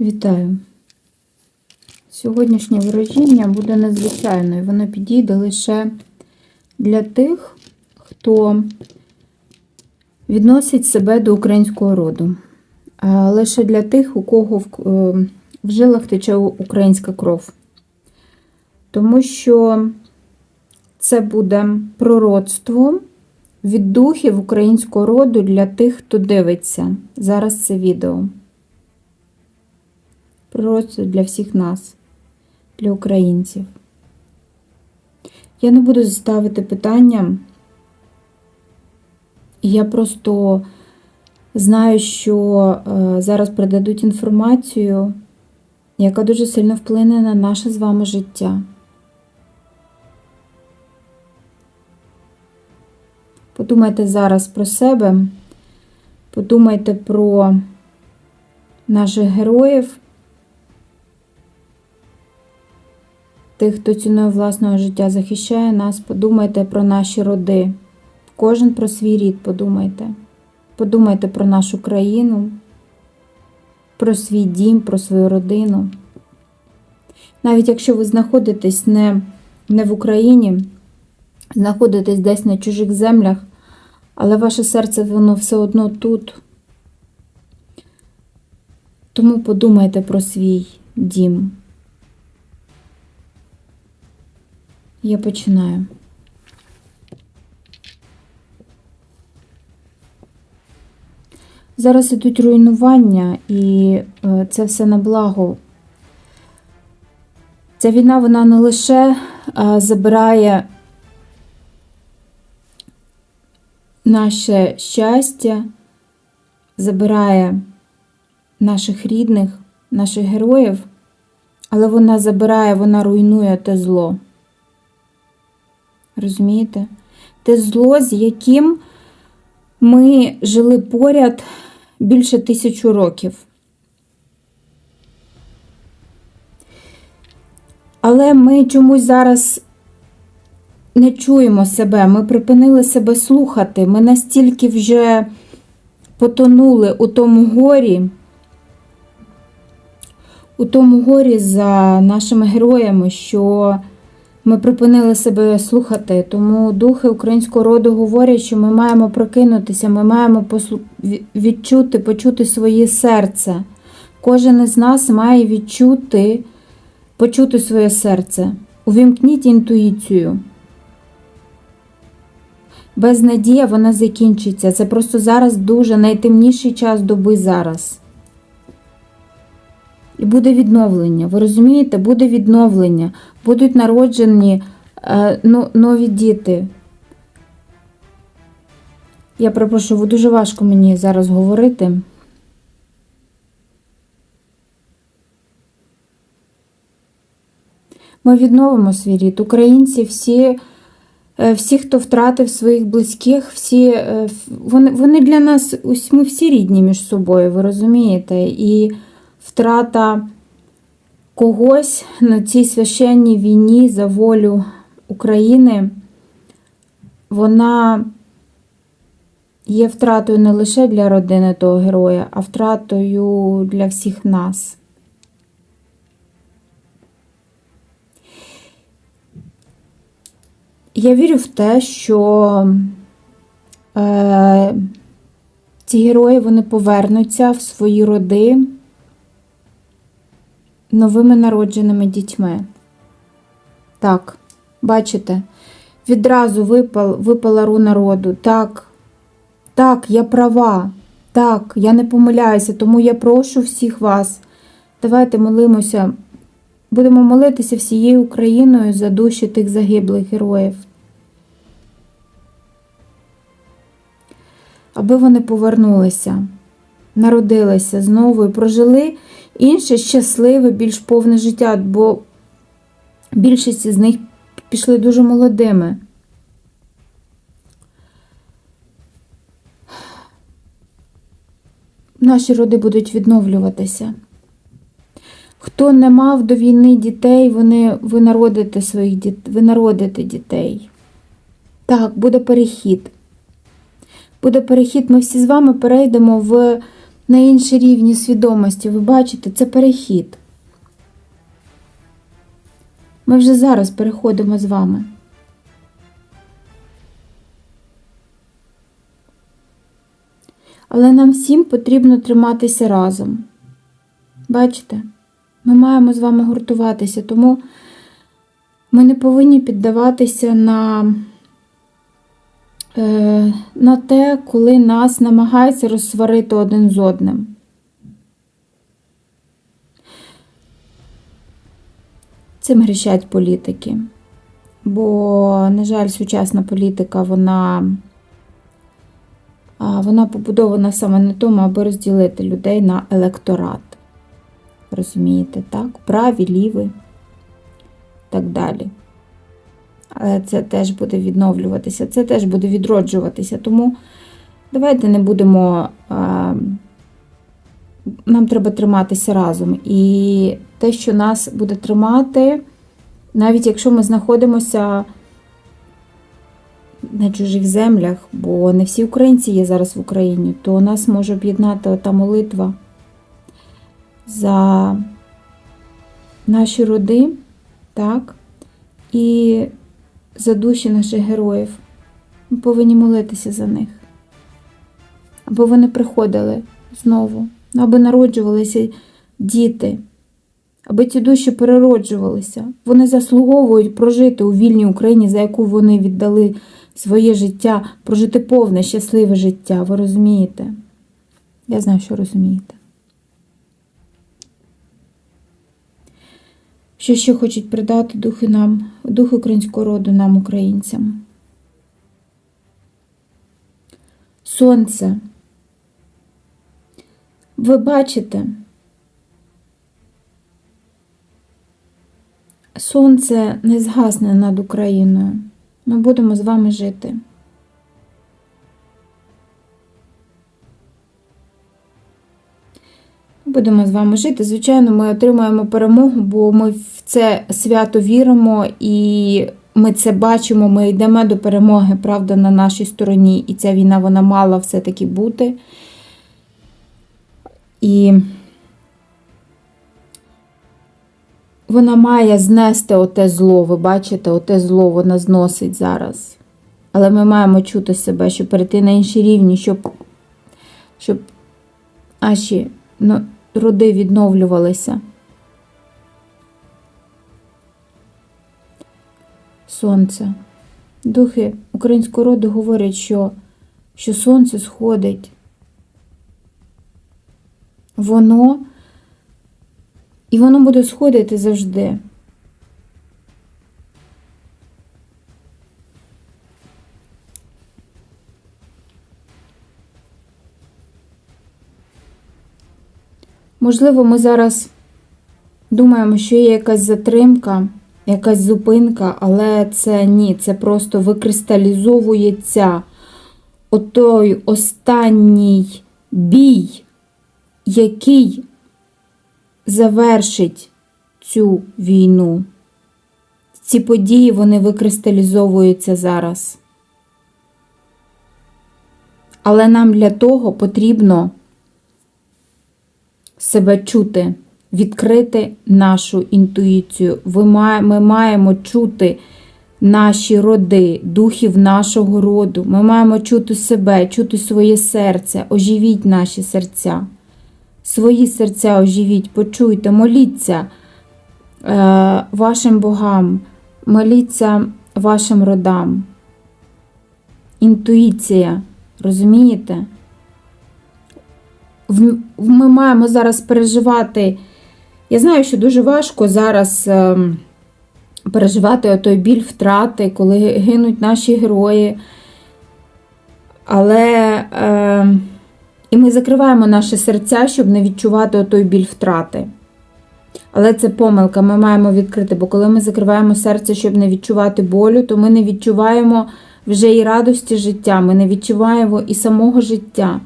Вітаю! Сьогоднішнє ворожіння буде незвичайною. Воно підійде лише для тих, хто відносить себе до українського роду. А Лише для тих, у кого в, е, в жилах тече українська кров. Тому що це буде пророцтво від духів українського роду для тих, хто дивиться зараз це відео. Пророцтво для всіх нас, для українців. Я не буду ставити питання. Я просто знаю, що е, зараз передадуть інформацію, яка дуже сильно вплине на наше з вами життя. Подумайте зараз про себе, подумайте про наших героїв, тих, хто ціною власного життя захищає нас, подумайте про наші роди. Кожен про свій рід подумайте. Подумайте про нашу країну, про свій дім, про свою родину. Навіть якщо ви знаходитесь не, не в Україні, знаходитесь десь на чужих землях, але ваше серце воно все одно тут. Тому подумайте про свій дім. Я починаю. Зараз ідуть руйнування, і е, це все на благо. Ця війна вона не лише е, забирає наше щастя, забирає наших рідних, наших героїв, але вона забирає, вона руйнує те зло. Розумієте? Те зло, з яким ми жили поряд більше тисячу років. Але ми чомусь зараз не чуємо себе, ми припинили себе слухати. Ми настільки вже потонули у тому горі, у тому горі за нашими героями, що ми припинили себе слухати. Тому духи українського роду говорять, що ми маємо прокинутися, ми маємо відчути, почути своє серце. Кожен із нас має відчути, почути своє серце. Увімкніть інтуїцію. Безнадія вона закінчиться. Це просто зараз дуже найтемніший час доби зараз. І буде відновлення. Ви розумієте, буде відновлення. Будуть народжені е, ну, нові діти. Я перепрошую, дуже важко мені зараз говорити. Ми відновимо свій рід. Українці всі. Е, всі, хто втратив своїх близьких, всі, е, вони вони для нас, ось ми всі рідні між собою, ви розумієте? І втрата когось на цій священній війні за волю України, вона є втратою не лише для родини того героя, а втратою для всіх нас. Я вірю в те, що е, ці герої вони повернуться в свої роди новими народженими дітьми. Так, бачите, відразу випал, випала руна роду. Так, так, я права. Так, я не помиляюся, тому я прошу всіх вас. Давайте молимося. Будемо молитися всією Україною за душі тих загиблих героїв. Аби вони повернулися, народилися знову і прожили інше щасливе, більш повне життя, бо більшість з них пішли дуже молодими. Наші роди будуть відновлюватися. Хто не мав до війни дітей, вони, ви народите своїх дітей, ви народите дітей. Так, буде перехід. Буде перехід, ми всі з вами перейдемо в на інші рівні свідомості. Ви бачите, це перехід. Ми вже зараз переходимо з вами. Але нам всім потрібно триматися разом. Бачите? Ми маємо з вами гуртуватися, тому ми не повинні піддаватися на, на те, коли нас намагаються розсварити один з одним. Цим грішать політики. Бо, на жаль, сучасна політика, вона, вона побудована саме на тому, аби розділити людей на електорат. Розумієте, так? Праві, ліві, так далі. Це теж буде відновлюватися, це теж буде відроджуватися. Тому давайте не будемо. Нам треба триматися разом. І те, що нас буде тримати, навіть якщо ми знаходимося на чужих землях, бо не всі українці є зараз в Україні, то нас може об'єднати ота молитва за наші роди, так, і за душі наших героїв. Ми повинні молитися за них, аби вони приходили знову, аби народжувалися діти, аби ці душі перероджувалися. Вони заслуговують прожити у вільній Україні, за яку вони віддали своє життя, прожити повне, щасливе життя. Ви розумієте? Я знаю, що розумієте. Що ще хочуть передати духи нам, дух українського роду нам, українцям? Сонце. Ви бачите, сонце не згасне над Україною. Ми будемо з вами жити. Будемо з вами жити. Звичайно, ми отримаємо перемогу, бо ми в це свято віримо і ми це бачимо, ми йдемо до перемоги, правда, на нашій стороні. І ця війна вона мала все-таки бути. І вона має знести оте зло. Ви бачите, оте зло вона зносить зараз. Але ми маємо чути себе, щоб перейти на інші рівні, щоб, щоб наші ну, роди відновлювалися. Сонце. Духи українського роду говорять, що, що сонце сходить. Воно і воно буде сходити завжди. Можливо, ми зараз думаємо, що є якась затримка, якась зупинка, але це ні, це просто викристалізовується отой останній бій, який завершить цю війну. Ці події вони викристалізовуються зараз. Але нам для того потрібно себе чути, відкрити нашу інтуїцію. Ми маємо чути наші роди, духів нашого роду. Ми маємо чути себе, чути своє серце, оживіть наші серця. Свої серця оживіть, почуйте, моліться е, вашим богам, моліться вашим родам. Інтуїція, розумієте? Ми маємо зараз переживати. Я знаю, що дуже важко зараз е, переживати той біль втрати, коли гинуть наші герої. Але. Е, і ми закриваємо наші серця, щоб не відчувати той біль втрати. Але це помилка, ми маємо відкрити, бо коли ми закриваємо серце, щоб не відчувати болю, то ми не відчуваємо вже і радості життя, ми не відчуваємо і самого життя.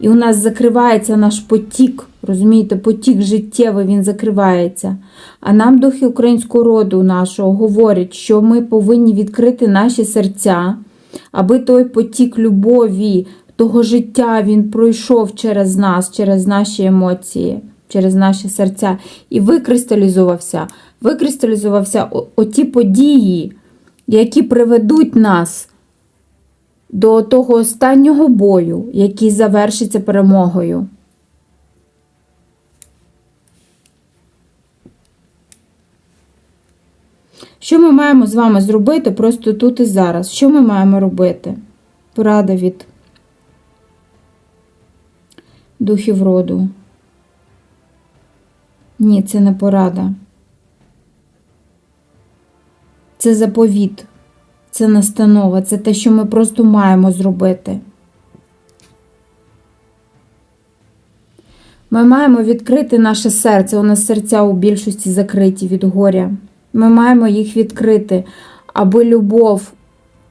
І у нас закривається наш потік, розумієте, потік життєвий він закривається. А нам духи українського роду нашого говорять, що ми повинні відкрити наші серця, аби той потік любові того життя він пройшов через нас, через наші емоції, через наші серця і викристалізувався. Викристалізувався оті події, які приведуть нас до того останнього бою, який завершиться перемогою. Що ми маємо з вами зробити просто тут і зараз? Що ми маємо робити? Порада від духів роду. Ні, це не порада. Це заповіт, це настанова, це те, що ми просто маємо зробити. Ми маємо відкрити наше серце. У нас серця у більшості закриті від горя. Ми маємо їх відкрити, аби любов,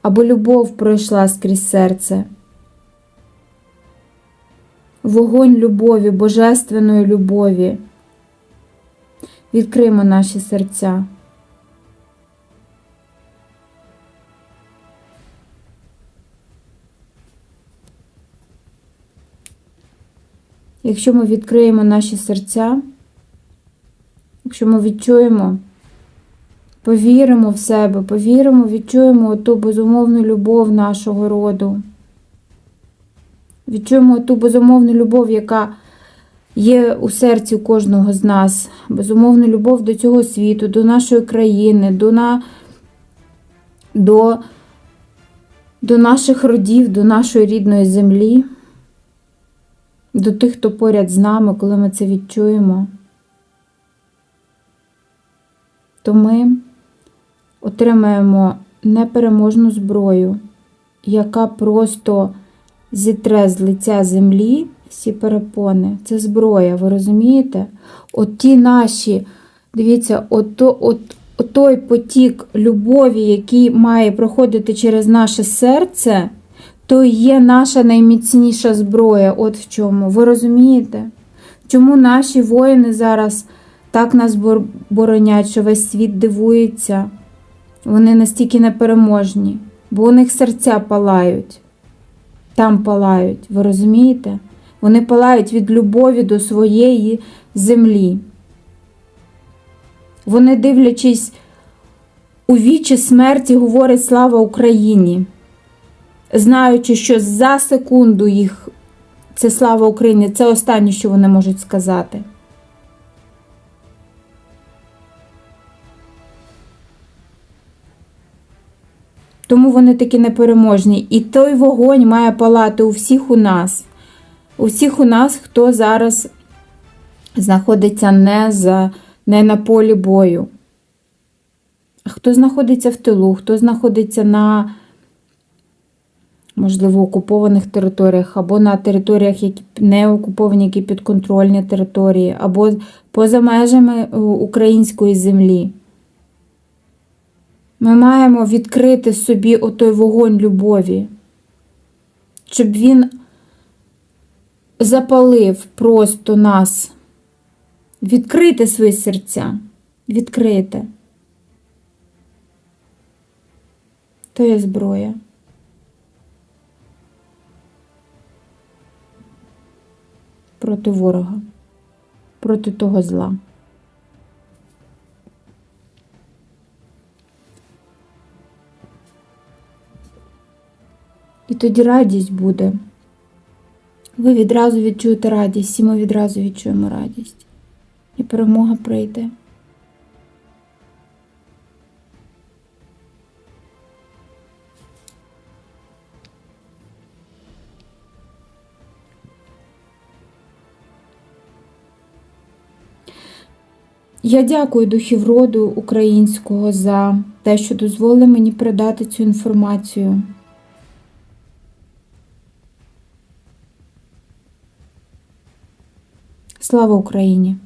аби любов пройшла скрізь серце. Вогонь любові, божественної любові. Відкриємо наші серця. Якщо ми відкриємо наші серця, якщо ми відчуємо, повіримо в себе, повіримо, відчуємо ту безумовну любов нашого роду. Відчуємо ту безумовну любов, яка є у серці кожного з нас, безумовну любов до цього світу, до нашої країни, до, на... до... до наших родів, до нашої рідної землі, до тих, хто поряд з нами, коли ми це відчуємо, то ми отримаємо непереможну зброю, яка просто зітре з лиця землі всі перепони. Це зброя, ви розумієте? От ті наші, дивіться, от, от, от той потік любові, який має проходити через наше серце, то є наша найміцніша зброя. От в чому. Ви розумієте? Чому наші воїни зараз так нас боронять, що весь світ дивується? Вони настільки непереможні, бо у них серця палають. Там палають, ви розумієте? Вони палають від любові до своєї землі. Вони, дивлячись у вічі смерті, говорять слава Україні, знаючи, що за секунду їх це слава Україні, це останнє, що вони можуть сказати. Тому вони такі непереможні. І той вогонь має палати у всіх у нас. У всіх у нас, хто зараз знаходиться не, за, не на полі бою. Хто знаходиться в тилу, хто знаходиться на, можливо, окупованих територіях, або на територіях, які не окуповані, які підконтрольні території, або поза межами е, української землі. Ми маємо відкрити собі отой вогонь любові, щоб він запалив просто нас. Відкрити свої серця. Відкрити. То є зброя. Проти ворога, проти того зла. І тоді радість буде. Ви відразу відчуєте радість, всі ми відразу відчуємо радість. І перемога прийде. Я дякую духів роду українського за те, що дозволили мені передати цю інформацію. Слава Україні!